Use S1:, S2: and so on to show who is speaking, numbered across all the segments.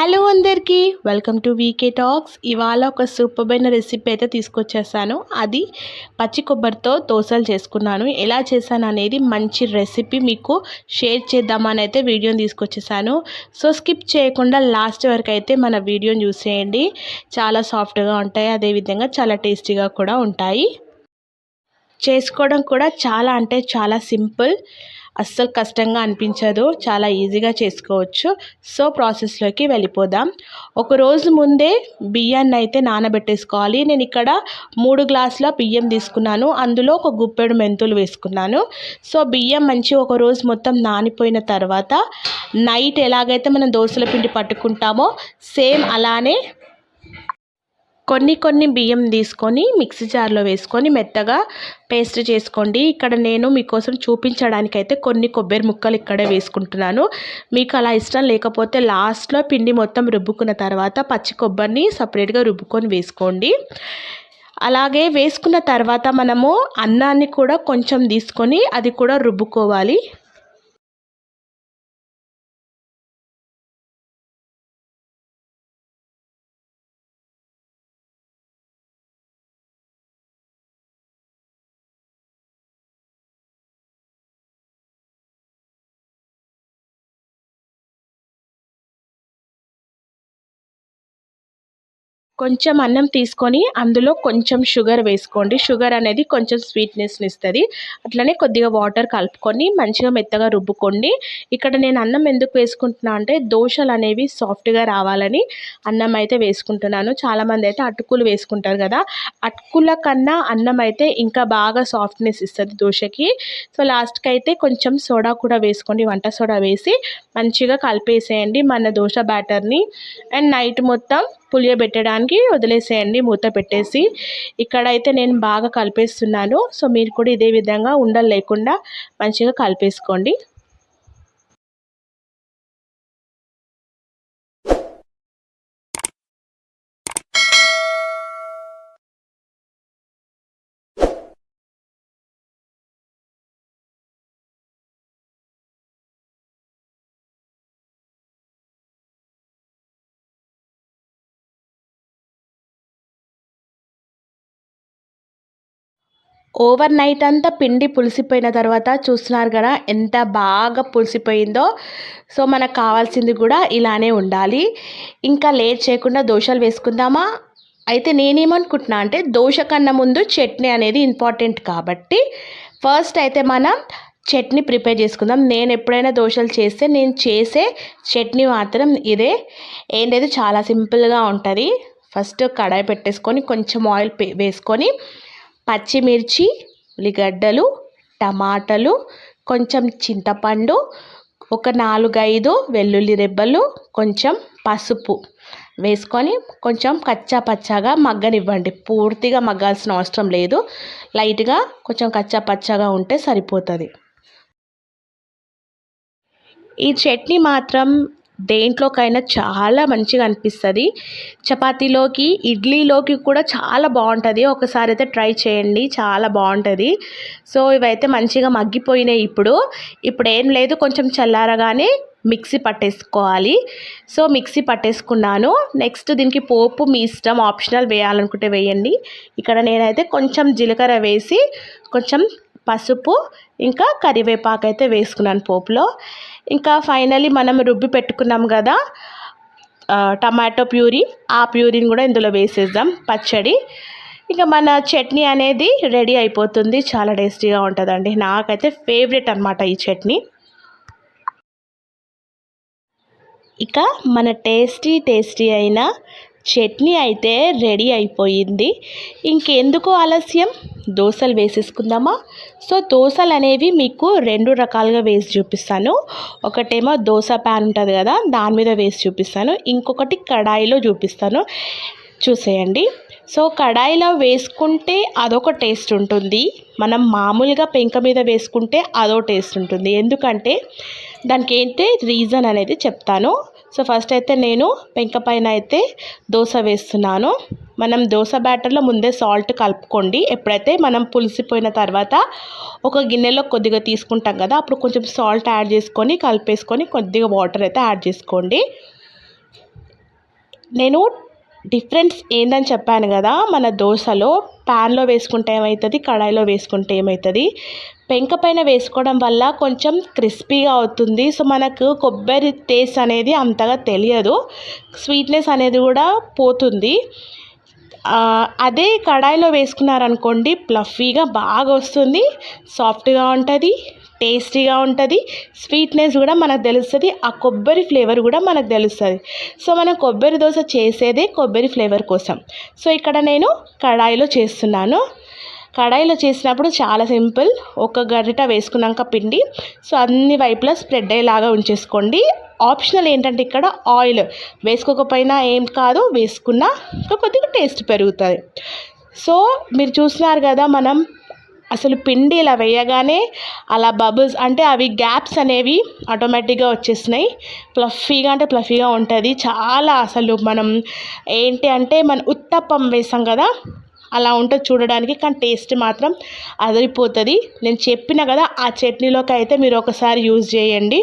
S1: Hello అందరికీ welcome to VK talks. ఇవాళ ఒక సూపర్బైన రెసిపీ అయితే తీసుకొచ్చేసాను. అది పచ్చి కొబ్బరితో దోశలు చేసుకున్నాను. ఎలా చేశాను అనేది మంచి రెసిపీ మీకు షేర్ చేద్దామని అయితే వీడియోని తీసుకొచ్చేసాను. సో స్కిప్ చేయకుండా లాస్ట్ వరకు అయితే మన వీడియోని చూసేయండి. చాలా సాఫ్ట్గా ఉంటాయి. అదేవిధంగా చాలా టేస్టీగా కూడా ఉంటాయి. చేసుకోవడం కూడా చాలా అంటే చాలా సింపుల్. అస్సలు కష్టంగా అనిపించదు. చాలా ఈజీగా చేసుకోవచ్చు. సో ప్రాసెస్లోకి వెళ్ళిపోదాం. ఒక రోజు ముందే బియ్యాన్ని అయితే నానబెట్టేసుకోవాలి. నేను ఇక్కడ మూడు గ్లాసుల బియ్యం తీసుకున్నాను. అందులో ఒక గుప్పెడు మెంతులు వేసుకున్నాను. సో బియ్యం మంచి ఒక రోజు మొత్తం నానిపోయిన తర్వాత నైట్ ఎలాగైతే మనం దోశల పిండి పట్టుకుంటామో సేమ్ అలానే కొన్ని కొన్ని బియ్యం తీసుకొని మిక్సీ జార్లో వేసుకొని మెత్తగా పేస్ట్ చేసుకోండి. ఇక్కడ నేను మీకోసం చూపించడానికైతే కొన్ని కొబ్బరి ముక్కలు ఇక్కడే వేసుకుంటున్నాను. మీకు అలా ఇష్టం లేకపోతే లాస్ట్లో పిండి మొత్తం రుబ్బుకున్న తర్వాత పచ్చి కొబ్బరిని సపరేట్గా రుబ్బుకొని వేసుకోండి. అలాగే వేసుకున్న తర్వాత మనము అన్నాన్ని కూడా కొంచెం తీసుకొని అది కూడా రుబ్బుకోవాలి. కొంచెం అన్నం తీసుకొని అందులో కొంచెం షుగర్ వేసుకోండి. షుగర్ అనేది కొంచెం స్వీట్నెస్ని ఇస్తుంది. అట్లనే కొద్దిగా వాటర్ కలుపుకొని మంచిగా మెత్తగా రుబ్బుకోండి. ఇక్కడ నేను అన్నం ఎందుకు వేసుకుంటున్నా అంటే దోశలు అనేవి సాఫ్ట్గా రావాలని అన్నం అయితే వేసుకుంటున్నాను. చాలామంది అయితే అటుకులు వేసుకుంటారు కదా అటుకుల కన్నా అన్నం అయితే ఇంకా బాగా సాఫ్ట్నెస్ ఇస్తుంది దోశకి. సో లాస్ట్కి అయితే కొంచెం సోడా కూడా వేసుకోండి. వంట సోడా వేసి మంచిగా కలిపేసేయండి మన దోశ బ్యాటర్ని. అండ్ నైట్ మొత్తం పులియబెట్టడానికి వదిలేసేయండి మూత పెట్టేసి. ఇక్కడైతే నేను బాగా కలిపేస్తున్నాను. సో మీరు కూడా ఇదే విధంగా ఉండలు లేకుండా మంచిగా కలిపేసుకోండి. ఓవర్ నైట్ అంతా పిండి పులిసిపోయిన తర్వాత చూస్తున్నారు కదా ఎంత బాగా పులిసిపోయిందో. సో మనకు కావాల్సింది కూడా ఇలానే ఉండాలి. ఇంకా లేట్ చేయకుండా దోశలు వేసుకుందామా? అయితే నేనేమనుకుంటున్నా అంటే దోశ కన్నా ముందు చట్నీ అనేది ఇంపార్టెంట్ కాబట్టి ఫస్ట్ అయితే మనం చట్నీ ప్రిపేర్ చేసుకుందాం. నేను ఎప్పుడైనా దోశలు చేస్తే నేను చేసే చట్నీ మాత్రం ఇదే. ఏంటైతే చాలా సింపుల్గా ఉంటుంది. ఫస్ట్ కడాయి పెట్టేసుకొని కొంచెం ఆయిల్ వేసుకొని పచ్చిమిర్చి ఉల్లిగడ్డలు టమాటాలు కొంచెం చింతపండు ఒక నాలుగైదు వెల్లుల్లి రెబ్బలు కొంచెం పసుపు వేసుకొని కొంచెం కచ్చా పచ్చాగా మగ్గనివ్వండి. పూర్తిగా మగ్గాల్సిన అవసరం లేదు. లైట్గా కొంచెం కచ్చా పచ్చాగా ఉంటే సరిపోతుంది. ఈ చట్నీ మాత్రం దేంట్లోకైనా చాలా మంచిగా అనిపిస్తుంది. చపాతీలోకి ఇడ్లీలోకి కూడా చాలా బాగుంటుంది. ఒకసారి అయితే ట్రై చేయండి చాలా బాగుంటుంది. సో ఇవైతే మంచిగా మగ్గిపోయినాయి ఇప్పుడు. ఇప్పుడు ఏం లేదు కొంచెం చల్లారగానే మిక్సీ పట్టేసుకోవాలి. సో మిక్సీ పట్టేసుకున్నాను. నెక్స్ట్ దీనికి పోపు మీ ఇష్టం ఆప్షనల్ వేయాలనుకుంటే వేయండి. ఇక్కడ నేనైతే కొంచెం జీలకర్ర వేసి కొంచెం పసుపు ఇంకా కరివేపాకు అయితే వేసుకున్నాను పోపులో. ఇంకా ఫైనలీ మనం రుబ్బి పెట్టుకున్నాం కదా టమాటో ప్యూరీ. ఆ ప్యూరీని కూడా ఇందులో వేసేద్దాం పచ్చడి. ఇంకా మన చట్నీ అనేది రెడీ అయిపోతుంది. చాలా టేస్టీగా ఉంటుందండి. నాకైతే ఫేవరెట్ అనమాట ఈ చట్నీ. ఇక మన టేస్టీ టేస్టీ అయిన చట్నీ అయితే రెడీ అయిపోయింది. ఇంకెందుకు ఆలస్యం? దోశలు వేసేసుకుందామా? సో దోశలు అనేవి మీకు రెండు రకాలుగా వేసి చూపిస్తాను. ఒకటేమో దోశ ప్యాన్ ఉంటుంది కదా దాని మీద వేసి చూపిస్తాను. ఇంకొకటి కడాయిలో చూపిస్తాను. చూసేయండి. సో కడాయిలో వేసుకుంటే అదొక టేస్ట్ ఉంటుంది. మనం మామూలుగా పెంక మీద వేసుకుంటే అదో టేస్ట్ ఉంటుంది. ఎందుకంటే దానికి ఏంటి రీజన్ అనేది చెప్తాను. సో ఫస్ట్ అయితే నేను పెంక పైన అయితే దోశ వేస్తున్నాను. మనం దోశ బ్యాటర్లో ముందే సాల్ట్ కలుపుకోండి. ఎప్పుడైతే మనం పులిసిపోయిన తర్వాత ఒక గిన్నెలో కొద్దిగా తీసుకుంటాం కదా అప్పుడు కొంచెం సాల్ట్ యాడ్ చేసుకొని కలిపేసుకొని కొద్దిగా వాటర్ అయితే యాడ్ చేసుకోండి. నేను డిఫరెన్స్ ఏందని చెప్పాను కదా మన దోశలో ప్యాన్లో వేసుకుంటే ఏమవుతుంది కడాయిలో వేసుకుంటే ఏమవుతుంది పెంక పైన వేసుకోవడం వల్ల కొంచెం క్రిస్పీగా అవుతుంది. సో మనకు కొబ్బరి టేస్ట్ అనేది అంతగా తెలియదు. స్వీట్నెస్ అనేది కూడా పోతుంది. అదే కడాయిలో వేసుకున్నారనుకోండి ప్లఫీగా బాగా వస్తుంది సాఫ్ట్గా ఉంటుంది. టేస్టీగా ఉంటుంది స్వీట్నెస్ కూడా మనకు తెలుస్తుంది ఆ కొబ్బరి ఫ్లేవర్ కూడా మనకు తెలుస్తుంది. సో మనం కొబ్బరి దోశ చేసేదే కొబ్బరి ఫ్లేవర్ కోసం. సో ఇక్కడ నేను కడాయిలో చేస్తున్నాను. కడాయిలో చేసినప్పుడు చాలా సింపుల్ ఒక గరిట వేసుకున్నాక పిండి సో అన్ని వైపులా స్ప్రెడ్ అయ్యేలాగా ఉంచేసుకోండి. ఆప్షనల్ ఏంటంటే ఇక్కడ ఆయిల్ వేసుకోకపోయినా ఏం కాదు వేసుకున్నా కొద్దిగా టేస్ట్ పెరుగుతుంది. సో మీరు చూస్తున్నారు కదా మనం అసలు పిండి ఇలా వేయగానే అలా బబుల్స్ అంటే అవి గ్యాప్స్ అనేవి ఆటోమేటిక్గా వచ్చేసినాయి. ప్లఫీగా అంటే ప్లఫీగా ఉంటుంది. చాలా అసలు మనం ఏంటి అంటే మన ఉత్తప్పం వేసాం కదా అలా ఉంటుంది చూడడానికి కానీ టేస్ట్ మాత్రం అదిరిపోతుంది. నేను చెప్పిన కదా ఆ చట్నీలోకి అయితే మీరు ఒకసారి యూజ్ చేయండి.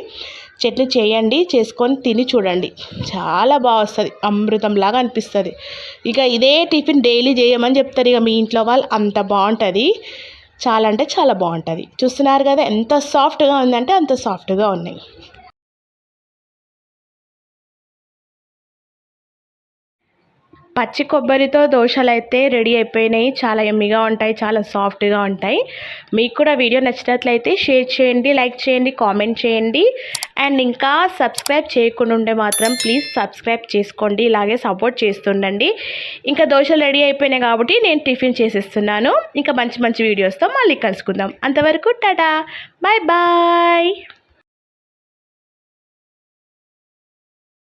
S1: చట్నీ చేయండి చేసుకొని తిని చూడండి. చాలా బాగా వస్తుంది. అమృతంలాగా అనిపిస్తుంది. ఇక ఇదే టిఫిన్ డైలీ చేయమని చెప్తారు ఇక మీ ఇంట్లో వాళ్ళు అంత బాగుంటుంది. చాలా అంటే చాలా బాగుంటుంది. చూస్తున్నారు కదా ఎంత సాఫ్ట్గా ఉందంటే అంత సాఫ్ట్గా ఉన్నాయి. పచ్చి కొబ్బరితో దోశలు అయితే రెడీ అయిపోయినాయి. చాలా ఎమ్మిగా ఉంటాయి చాలా సాఫ్ట్గా ఉంటాయి. మీకు కూడా వీడియో నచ్చినట్లయితే షేర్ చేయండి లైక్ చేయండి కామెంట్ చేయండి. అండ్ ఇంకా సబ్స్క్రైబ్ చేయకుండా ఉంటే మాత్రం ప్లీజ్ సబ్స్క్రైబ్ చేసుకోండి ఇలాగే సపోర్ట్ చేస్తుండండి. ఇంకా దోశలు రెడీ అయిపోయినాయి కాబట్టి నేను టిఫిన్ చేసేస్తున్నాను. ఇంకా మంచి మంచి వీడియోస్తో మళ్ళీ కలుసుకుందాం. అంతవరకు టాటా బాయ్ బాయ్.